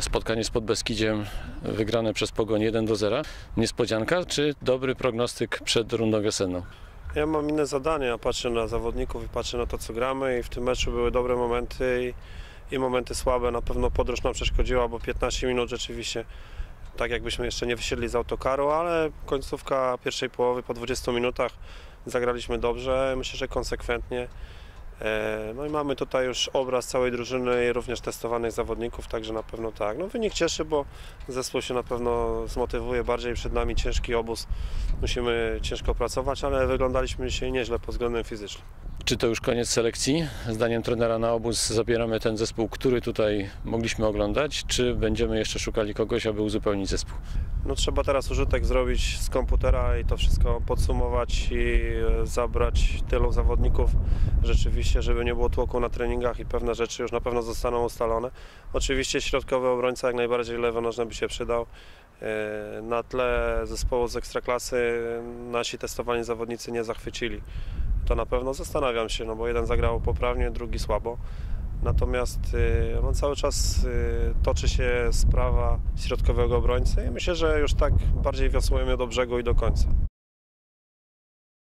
Spotkanie z Podbeskidziem wygrane przez Pogoń 1 do 0. Niespodzianka czy dobry prognostyk przed rundą wiosenną? Ja mam inne zadanie, patrzę na zawodników i patrzę na to, co gramy i w tym meczu były dobre momenty i, i momenty słabe. Na pewno podróż nam przeszkodziła, bo 15 minut rzeczywiście tak jakbyśmy jeszcze nie wysiedli z autokaru, ale końcówka pierwszej połowy po 20 minutach zagraliśmy dobrze, myślę, że konsekwentnie. E, No i mamy tutaj już obraz całej drużyny i również testowanych zawodników, także na pewno tak. No wynik cieszy, bo zespół się na pewno zmotywuje bardziej, przed nami ciężki obóz, musimy ciężko pracować, ale wyglądaliśmy dzisiaj nieźle pod względem fizycznym. Czy to już koniec selekcji? Zdaniem trenera na obóz zabieramy ten zespół, który tutaj mogliśmy oglądać, czy będziemy jeszcze szukali kogoś, aby uzupełnić zespół? No trzeba teraz użytek zrobić z komputera i to wszystko podsumować i e, zabrać tylu zawodników rzeczywiście, żeby nie było tłoku na treningach i pewne rzeczy już na pewno zostaną ustalone. Oczywiście środkowy obrońca jak najbardziej lewonożny by się przydał. E, Na tle zespołu z Ekstraklasy nasi testowani zawodnicy nie zachwycili. To na pewno zastanawiam się, no bo jeden zagrał poprawnie, drugi słabo. Natomiast y, no, cały czas y, toczy się sprawa środkowego obrońcy i myślę, że już tak bardziej wiosłujemy do brzegu i do końca.